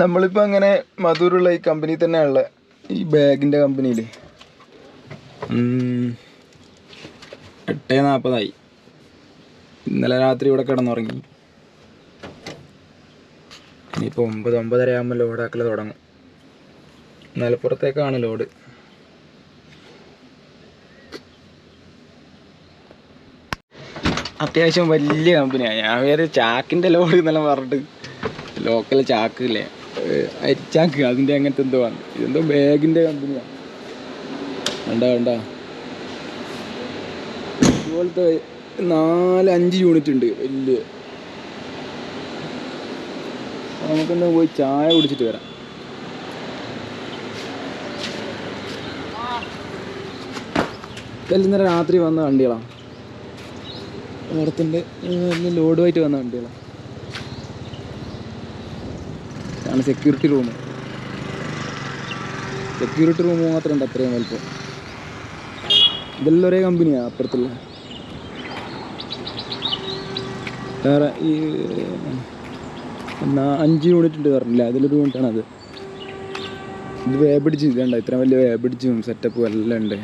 നമ്മളിപ്പോൾ അങ്ങനെ മധുരുള്ള ഈ കമ്പനി തന്നെയുള്ള ഈ ബാഗിന്റെ കമ്പനിയിൽ എട്ട് നാൽപ്പതായി ഇന്നലെ രാത്രി ഇവിടെ കിടന്നുറങ്ങി. ഇനിയിപ്പോൾ ഒമ്പത് ഒമ്പതര ആകുമ്പോൾ ലോഡാക്കൽ തുടങ്ങും. മലപ്പുറത്തേക്കാണ് ലോഡ് അത്യാവശ്യം വലിയ കമ്പനിയാണ് ഞാൻ വേറെ ചാക്കിന്റെ ലോഡ് എന്നെല്ലാം പറഞ്ഞിട്ട് ലോക്കൽ ചാക്കില്ലേ അരിച്ചാക്ക് അതിന്റെ അങ്ങനത്തെ എന്തോ ആണ്. ഇതെന്തോ ബാഗിന്റെ കമ്പനിയാണ് വേണ്ട വേണ്ട ഇതുപോലത്തെ നാല് അഞ്ച് യൂണിറ്റ് ഉണ്ട്. വലിയ. നമുക്കൊന്ന് പോയി ചായ കുടിച്ചിട്ട് വരാം. ഇതെല്ലാം രാത്രി വന്ന വണ്ടികളാണ് ഓടത്തിന്റെ ലോഡുമായിട്ട് വന്ന വണ്ടികളാണ് ആണ് സെക്യൂരിറ്റി റൂം സെക്യൂരിറ്റി റൂം മാത്രം ഉണ്ട് അത്രയും വലുപ്പം. ഇതെല്ലാം ഒരേ കമ്പനിയാണ് അപ്പുറത്തുള്ള. വേറെ ഈ എന്നാ അഞ്ച് യൂണിറ്റ് ഉണ്ട് പറഞ്ഞില്ല? അതിലൊരു യൂണിറ്റാണ് അത് ഇത് വേബിടിച്ച് ഇതുണ്ട് ഇത്ര വലിയ വേബിടിച്ചും സെറ്റപ്പും എല്ലാം ഉണ്ട്.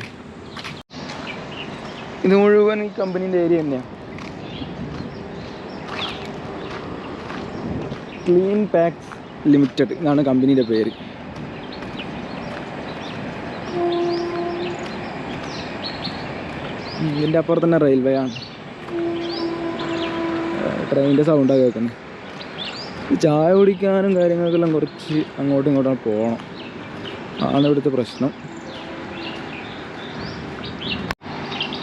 ഇത് മുഴുവൻ ഈ കമ്പനീന്റെ ഏരിയ തന്നെയാണ് ക്ലീൻ പാക്സ് ലിമിറ്റഡ് എന്നാണ് കമ്പനിയുടെ പേര്. ഇതിന്റെ അപ്പുറത്ത് തന്നെ റെയിൽവേ ആണ്. ട്രെയിനിന്റെ സൗണ്ടാണ് കേൾക്കുന്നത് ചായ കുടിക്കാനും കാര്യങ്ങൾക്കെല്ലാം കുറച്ച് അങ്ങോട്ടും ഇങ്ങോട്ടും പോകണം ആണ് ഇവിടുത്തെ പ്രശ്നം.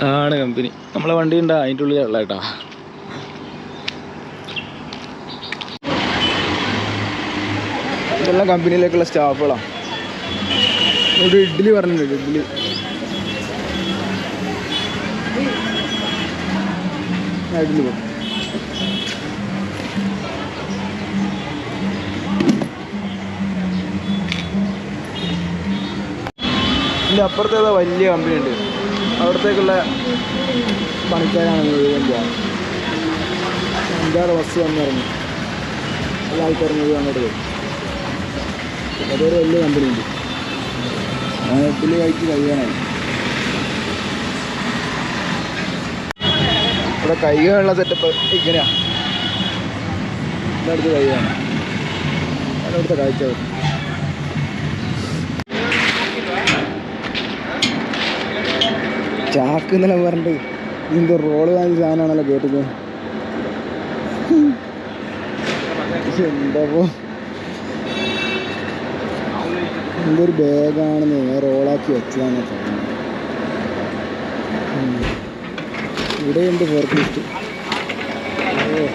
ആണ് കമ്പനി നമ്മളെ വണ്ടി ഉണ്ടാ അതിന്റെ ഉള്ളിലുള്ള കേട്ടാ. ഇതെല്ലാം കമ്പനിയിലേക്കുള്ള സ്റ്റാഫുകളാണ്. ഒരു ഇഡ്ഡലി പറഞ്ഞിട്ടുണ്ട് ഇഡ്ഡലി. ഇഡ്ഡലി പോ. ഇതിന്റെ അപ്പുറത്തേതാ വലിയ കമ്പനി ഉണ്ട് അവിടത്തേക്കുള്ള പണിക്കാരാണ് മുഴുവൻ അഞ്ചാറ് ബസ് വന്നിറങ്ങി എല്ലാ ആൾക്കാർ മുഴുവൻ അങ്ങോട്ട് അതൊരു വലിയ കമ്പനി ഉണ്ട് എട്ടിൽ കഴിച്ച് കഴിയാനായി. ഇവിടെ കൈകളുള്ള സെറ്റപ്പ് ഇങ്ങനെയാ. ഇതടുത്ത് കൈയാണ് അടുത്ത കാഴ്ച ചാക്ക് എന്നല്ല പറഞ്ഞിട്ട് ഇതിന്റെ റോൾ വാങ്ങി സാധനമാണല്ലോ കേട്ടത് എന്താപ്പോ എന്തൊരു ബാഗാണെന്ന് ഞാൻ റോളാക്കി വെച്ചതാണ് തോന്നുന്നത്. ഇവിടെയുണ്ട് ഫോർക്ക് ലിഫ്റ്റ് ഓ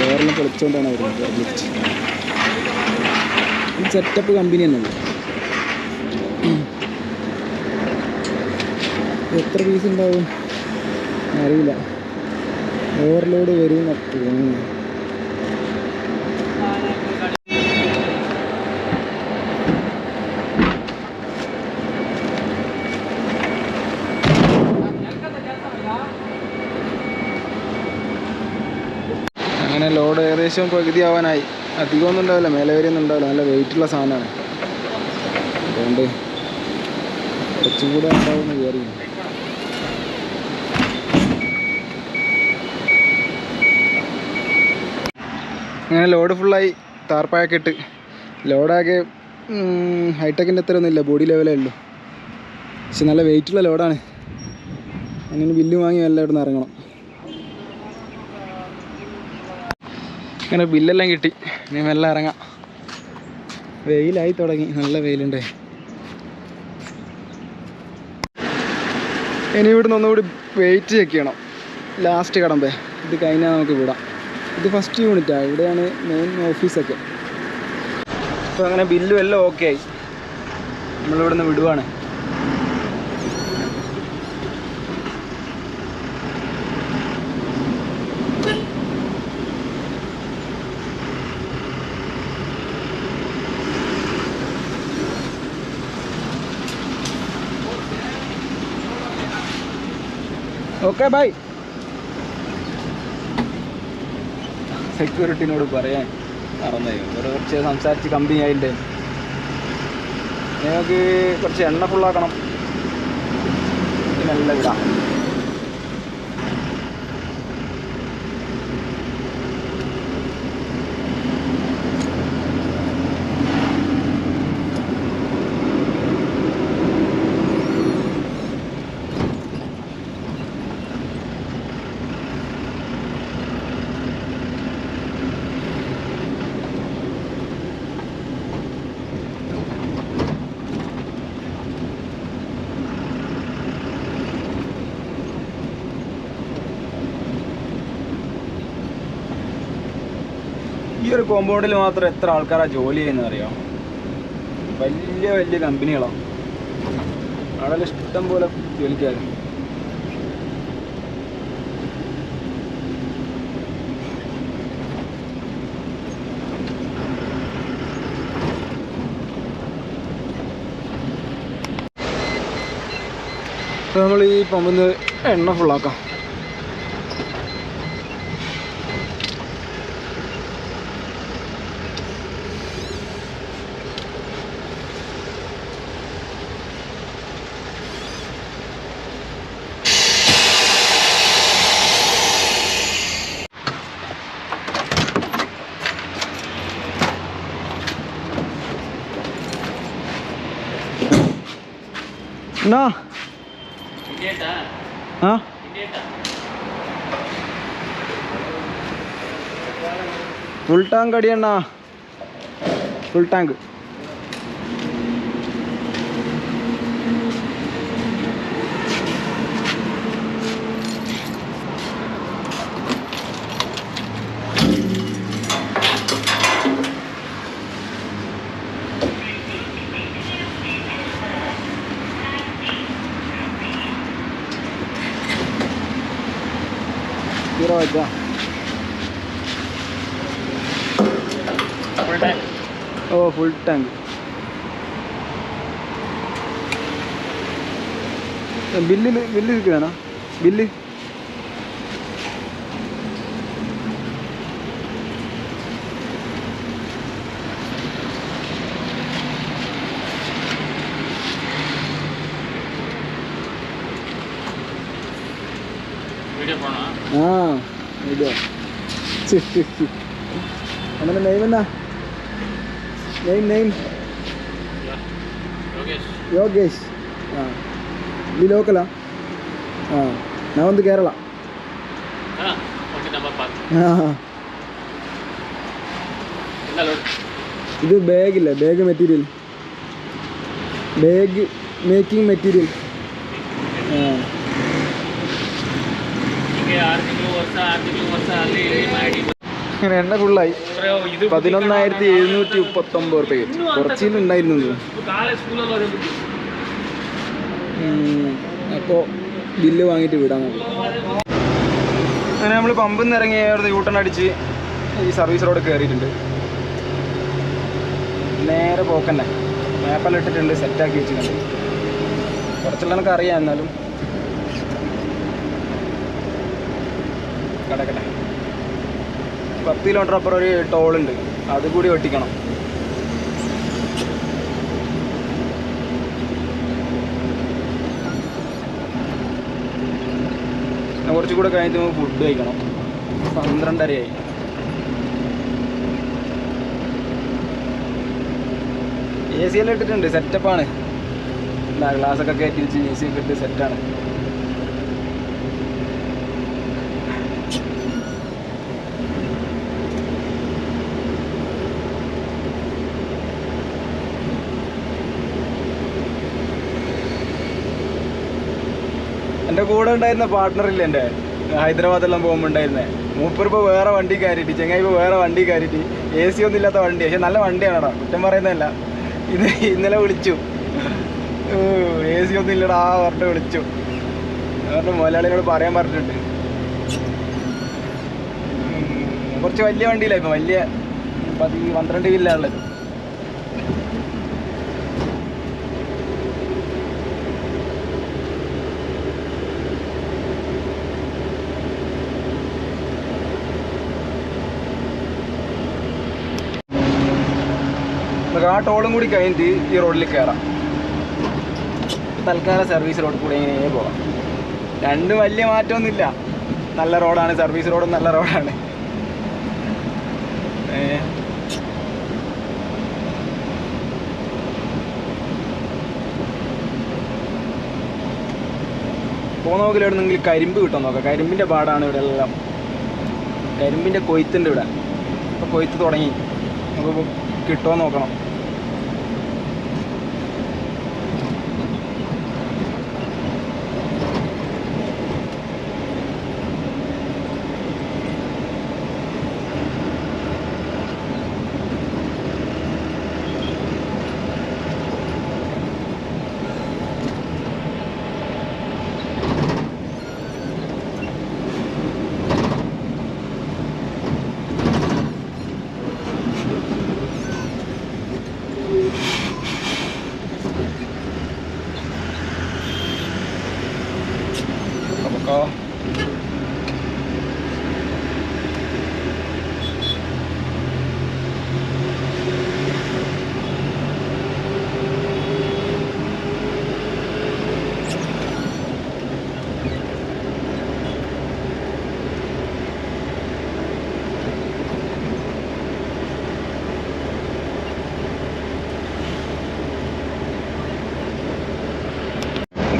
ഡോറിനെ പൊളിച്ചുകൊണ്ടാണ് ഫോർക്ക് ലിഫ്റ്റ് ഈ സെറ്റപ്പ് കമ്പനി തന്നെയല്ലേ? എത്ര പീസ് ഉണ്ടാവും? അറിയില്ല. ഓവർലോഡ് വരും തോന്നുന്നു. അങ്ങനെ ലോഡ് ഏകദേശം പകുതി ആവാനായി അധികമൊന്നും ഉണ്ടാവില്ല മേലെ വരെയൊന്നും ഉണ്ടാവില്ല. നല്ല വെയിറ്റുള്ള സാധനമാണ്. അതുകൊണ്ട് കുറച്ചും കൂടെ ഉണ്ടാവുമെന്ന് വിചാരിക്കുന്നു. അങ്ങനെ ലോഡ് ഫുള്ളായി താർപ്പായൊക്കെ ഇട്ട്. ലോഡാകെ ഹൈടെക്കിന്റെ അത്ര ഒന്നുമില്ല ബോഡി ലെവലേ ഉള്ളൂ. പക്ഷെ നല്ല വെയിറ്റുള്ള ലോഡാണ്. അങ്ങനെ ബില്ല് വാങ്ങി എല്ലായിടത്തും ഇറങ്ങണം. അങ്ങനെ ബില്ലെല്ലാം കിട്ടി. ഇനി മെല്ലെ ഇറങ്ങാം. വെയിലായി തുടങ്ങി. നല്ല വെയിലുണ്ട്. ഇനി ഇവിടുന്ന് ഒന്നുകൂടി വെയിറ്റ് ചെക്ക് ചെയ്യണം. ലാസ്റ്റ് കടമ്പേ. ഇത് കഴിഞ്ഞാൽ നമുക്ക് വിടാം. ഇത് ഫസ്റ്റ് യൂണിറ്റാണ് ഇവിടെയാണ് മെയിൻ ഓഫീസൊക്കെ അപ്പോൾ അങ്ങനെ ബില്ലും എല്ലാം ഓക്കെ ആയി. നമ്മളിവിടുന്ന് വിടുവാണ്. ഓക്കെ ബൈ സെക്യൂരിറ്റിനോട് പറയാൻ മറന്നായി ഒരു കുറച്ച് സംസാരിച്ച് കമ്പനി ആയിട്ട് ഞങ്ങൾക്ക് കുറച്ച് എണ്ണ ഫുള്ളാക്കണം നല്ല വിടാം ഒരു കോമ്പൗണ്ടിൽ മാത്രം എത്ര ആൾക്കാരാ ജോലി ചെയ്യുന്നത് അറിയാം? വലിയ വലിയ കമ്പനികളാണ് അവിടെ ഇഷ്ടം പോലെ ജോലിക്കാരും. നമ്മൾ ഈ പമ്പിൽ നിന്ന് എണ്ണ ഫുള്ളാക്കാം ನೋ? ಹಾಂ ಉಲ್ಟಾಂಗ್ ಅಡಿ ಅಣ್ಣ. ಉಲ್ಟಾಂಗ್. go ahead, Roger. Full tank. Oh, full tank. बिल्ली बिल्ली क्या बिल्ली ആ. ഇതോ. അവന്റെ നെയിം എന്നാ? Name name Yogesh. ആ. ഈ ലോക്കലാ ആ? ഞാൻ വന്ന് കേരള. ഇത് ബാഗില്ലേ bag material bag making material ആ. അങ്ങനെ എണ്ണ ഫുള്ളായി പതിനൊന്നായിരത്തി എഴുന്നൂറ്റി മുപ്പത്തി ഒമ്പത് റുപ്യ കുറച്ചിലുണ്ടായിരുന്നു അപ്പോൾ ബില്ല് വാങ്ങിയിട്ട് വിടാൻ നോക്കി അങ്ങനെ നമ്മൾ പമ്പിൽ നിന്ന് ഇറങ്ങി യൂട്ടൺ അടിച്ച് ഈ സർവീസ് റോഡ് കയറിയിട്ടുണ്ട് നേരെ പോക്കന്നെ മേപ്പലിട്ടിട്ടുണ്ട് ഇട്ടിട്ടുണ്ട് സെറ്റാക്കി വെച്ചിട്ടുണ്ട്. കുറച്ചുള്ള എനിക്ക് അറിയാം എന്നാലും. കിടക്കട്ടെ പത്ത് കിലോമീറ്റർ അപ്പുറം ഒരു ടോളുണ്ട് അത് കൂടി ഒട്ടിക്കണം പിന്നെ കുറച്ചും കൂടെ കഴിഞ്ഞിട്ട് നമുക്ക് ഫുഡ് കഴിക്കണം. പന്ത്രണ്ടരയായി. എ സി എല്ലാം ഇട്ടിട്ടുണ്ട്. സെറ്റപ്പാണ് ഗ്ലാസ്സൊക്കെ കയറ്റി വെച്ച് എ സി ഒക്കെ ഇട്ട് സെറ്റാണ് എന്റെ കൂടെ ഉണ്ടായിരുന്ന പാർട്ട്ണറില്ല എന്റെ ഹൈദരാബാദെല്ലാം പോകുമ്പോൾ ഉണ്ടായിരുന്നേ മൂപ്പർ ഇപ്പോൾ വേറെ വണ്ടി കയറിയിട്ട് ചെങ്ങായി ഇപ്പോൾ വേറെ വണ്ടി കയറിയിട്ട് എ സി ഒന്നും ഇല്ലാത്ത വണ്ടി. പക്ഷെ നല്ല വണ്ടിയാണടാ. കുറ്റം പറയുന്നതല്ല. ഇത് ഇന്നലെ വിളിച്ചു. എ സി ഒന്നും ഇല്ലടാ പറഞ്ഞിട്ട് വിളിച്ചു. അതുകൊണ്ട് മുതലാളിനോട് പറയാൻ പറഞ്ഞിട്ടുണ്ട്. കുറച്ച് വലിയ വണ്ടിയില്ല ഇപ്പം. വലിയ പതി പന്ത്രണ്ട് വില്ലുള്ളത് നമുക്ക് ആ ടോളും കൂടി കഴിഞ്ഞിട്ട് ഈ റോഡിൽ കയറാം തൽക്കാല സർവീസ് റോഡ് കൂടെ ഇങ്ങനെ പോവാം. രണ്ടും വലിയ മാറ്റമൊന്നുമില്ല. നല്ല റോഡാണ് സർവീസ് റോഡും നല്ല റോഡാണ്. പോന്നോക്കിൽ ഇവിടെ നിങ്ങൾ കരിമ്പ് കിട്ടാൻ നോക്കാം. കരിമ്പിന്റെ പാടാണ് ഇവിടെ എല്ലാം. കരിമ്പിന്റെ കൊയ്ത്തുണ്ട് ഇവിടെ. ഇപ്പോൾ കൊയ്ത്ത് തുടങ്ങി. നമുക്ക് കിട്ടുമോ നോക്കണം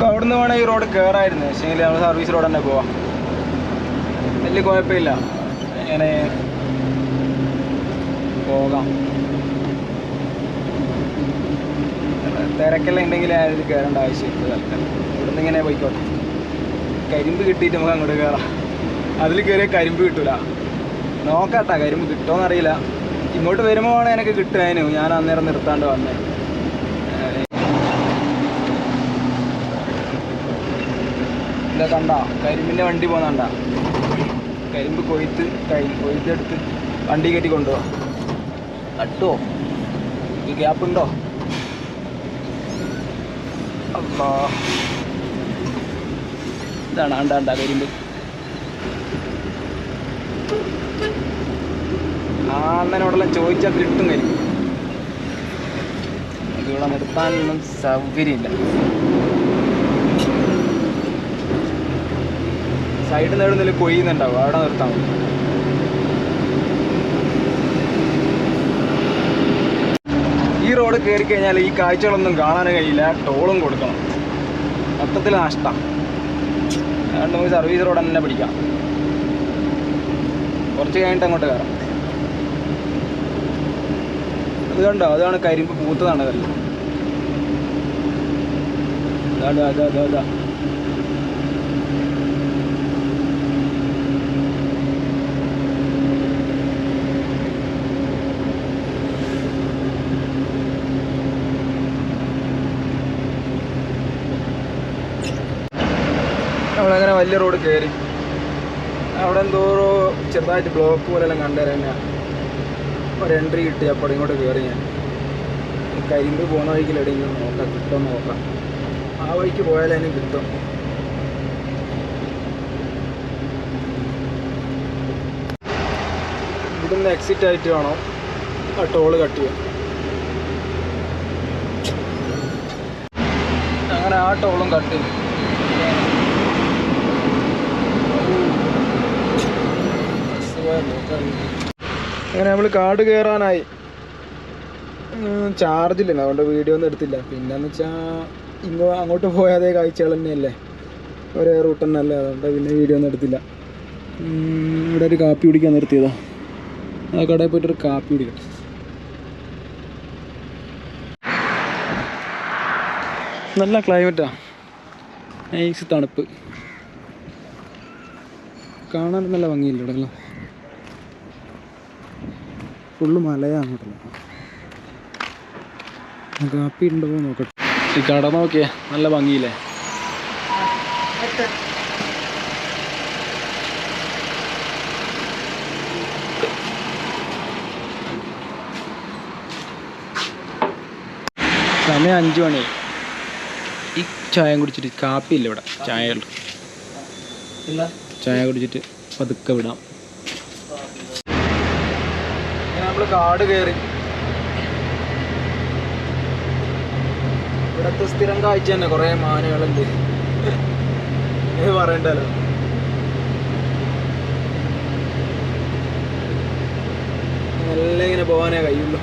നമുക്ക് അവിടുന്ന് വേണേൽ ഈ റോഡ് കയറായിരുന്നു പക്ഷേ നമ്മൾ സർവീസ് റോഡ് തന്നെ പോവാം. വലിയ കുഴപ്പമില്ല. ഇങ്ങനെ പോകാം. തിരക്കെല്ലാം ഉണ്ടെങ്കിൽ അതിൽ കയറേണ്ട ആവശ്യമില്ല. തൽക്കാലം ഇവിടുന്ന് ഇങ്ങനെ പോയിക്കോട്ടെ. കരിമ്പ് കിട്ടിയിട്ട് നമുക്ക് അങ്ങോട്ട് കയറാം അതിൽ കയറിയ കരിമ്പ് കിട്ടൂല. നോക്കാട്ടാ കരിമ്പ് കിട്ടുമോ എന്നറിയില്ല ഇങ്ങോട്ട് വരുമ്പോൾ വേണേ എനിക്ക് കിട്ടുമായിരുന്നു ഞാൻ അന്നേരം നിർത്താണ്ട് വന്നേ. ഇതാ കണ്ട കരിമ്പിന്റെ വണ്ടി പോകുന്നണ്ട കരിമ്പ് കൊയ്ത്ത് കഴിഞ്ഞ് കൊയ്ത്തെടുത്ത് വണ്ടി കയറ്റി കൊണ്ടുപോവാ. നട്ടുവോ? ഈ ഗ്യാപ്പ് ഉണ്ടോ? അപ്പോ ഇതാണ് അണ്ട അണ്ട കരിമ്പ്. ആ അന്നേരോടെല്ലാം ചോദിച്ചാൽ കിട്ടും കരിമ്പ്. ഇവിടെ നിർത്താനൊന്നും സൗകര്യമില്ല. സൈഡിൽ നിന്ന് എവിടെന്നെങ്കിലും കൊയ്യുന്നുണ്ടാവും. അവിടെ നിർത്താം ഈ റോഡ് കയറി കഴിഞ്ഞാൽ ഈ കാഴ്ചകളൊന്നും കാണാൻ കഴിയില്ല. ടോളും കൊടുക്കണം. മൊത്തത്തിൽ നഷ്ടം. അതുകൊണ്ട് നമുക്ക് സർവീസ് റോഡ് തന്നെ പിടിക്കാം. കുറച്ച് കഴിഞ്ഞിട്ട് അങ്ങോട്ട് കയറാം. അത് കണ്ടോ? അതാണ് കരിമ്പ് പൂത്തതാണ് അതല്ല അതാ അതാ അതാ അതാ നമ്മളങ്ങനെ വലിയ റോഡ് കയറി അവിടെ എന്തോ ചെറുതായിട്ട് ബ്ലോക്ക് പോലെല്ലാം കണ്ടുതരാൻ ഒരു എൻട്രി കിട്ടി അപ്പോൾ ഇങ്ങോട്ട് കയറി ഞാൻ. കരിമ്പ് പോകുന്ന വഴിക്ക് എവിടെയെങ്കിലും നോക്കാം കിട്ടുമെന്ന് നോക്കാം. ആ വഴിക്ക് പോയാലേ കിട്ടും. ഇവിടുന്ന് എക്സിറ്റ് ആയിട്ട് വേണം ആ ടോൾ കട്ട് ചെയ്യാൻ. അങ്ങനെ ആ ടോളും കട്ട് ചെയ്തു. അങ്ങനെ നമ്മൾ കാട് കയറാനായി ചാർജില്ല അതുകൊണ്ട് വീഡിയോ ഒന്നും എടുത്തില്ല. പിന്നെന്ന് വെച്ചാൽ ഇങ്ങോ അങ്ങോട്ട് പോയാതേ കാഴ്ചകൾ തന്നെയല്ലേ? ഒരേ റൂട്ട് തന്നെ അല്ലേ അതുകൊണ്ട് പിന്നെ വീഡിയോ ഒന്നും എടുത്തില്ല. ഇവിടെ ഒരു കാപ്പി കുടിക്കാൻ നിർത്തിയതാ. ആ കടയിൽ പോയിട്ടൊരു കാപ്പി കുടിക്കാം. നല്ല ക്ലൈമറ്റാ നൈസ് തണുപ്പ്. കാണാൻ നല്ല ഭംഗിയില്ല ഇവിടെ? ഫുള്ള് മലയാണ് നമുക്ക് കാപ്പി ഉണ്ടോ നോക്കട്ടെ ഈ കട നോക്കിയേ നല്ല ഭംഗിയില്ലേ? സമയം അഞ്ചു മണി. ഈ ചായ കുടിച്ചിട്ട് കാപ്പി ഇല്ല ഇവിടെ. ചായ ചായ കുടിച്ചിട്ട് പതുക്കെ വിടാം. നമ്മൾ കാട് കയറി ഇവിടത്തെ സ്ഥിരം കാഴ്ച തന്നെ കുറേ മാനുകളുണ്ട്. ഇത് പറയണ്ടല്ലോ. നല്ല ഇങ്ങനെ പോകാനേ കഴിയുള്ളൂ.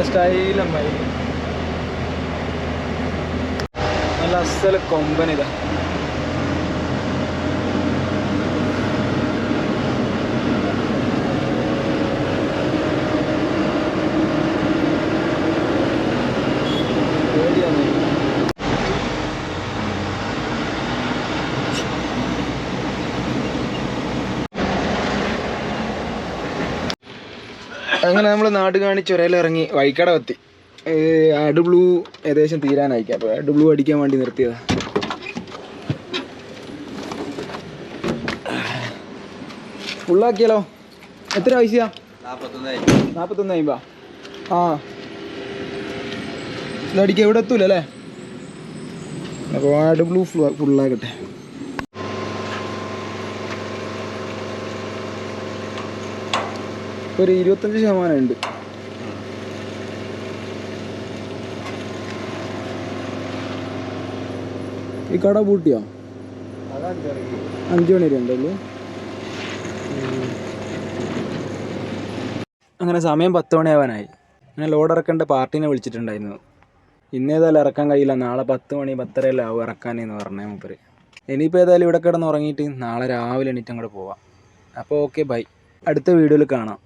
നല്ല സ്റ്റൈലമ്മായി നല്ല അസൽ കൊമ്പനിതാ. അങ്ങനെ നമ്മൾ നാട് കാണിച്ച് ചുരയിലിറങ്ങി വൈക്കട എത്തി. അഡ് ബ്ലൂ ഏകദേശം തീരാനായിക്കാം. അപ്പോൾ അഡ് ബ്ലൂ അടിക്കാൻ വേണ്ടി നിർത്തിയതാ. ഫുള്ളാക്കിയാലോ? എത്ര പൈസയാ? നാൽപ്പത്തൊന്ന് അയ്യാ ആ. ഇതടിക്കുക ഇവിടെ എത്തൂലല്ലേ? അപ്പോൾ അഡ് ബ്ലൂ ഫുള്ളാക്കട്ടെ. ഒരു ഇരുപത്തഞ്ച് ശതമാനം ഉണ്ട്. ഈ കട പൂട്ടിയോ? അഞ്ചു മണി വരെ ഉണ്ടല്ലോ അങ്ങനെ സമയം പത്ത് മണിയാവാനായി അങ്ങനെ ലോഡ് ഇറക്കേണ്ട പാർട്ടീനെ വിളിച്ചിട്ടുണ്ടായിരുന്നു. ഇന്നേതായാലും ഇറക്കാൻ കഴിയില്ല. നാളെ പത്ത് മണി പത്തരയല്ല ആവും ഇറക്കാനെന്ന് പറഞ്ഞേ മൂപ്പര്. ഇനിയിപ്പോൾ ഏതായാലും ഇവിടെ കിടന്ന് ഉറങ്ങിയിട്ട് നാളെ രാവിലെ എണീറ്റ് അങ്ങോട്ട് പോവാം. അപ്പോൾ ഓക്കെ ബൈ. അടുത്ത വീഡിയോയിൽ കാണാം.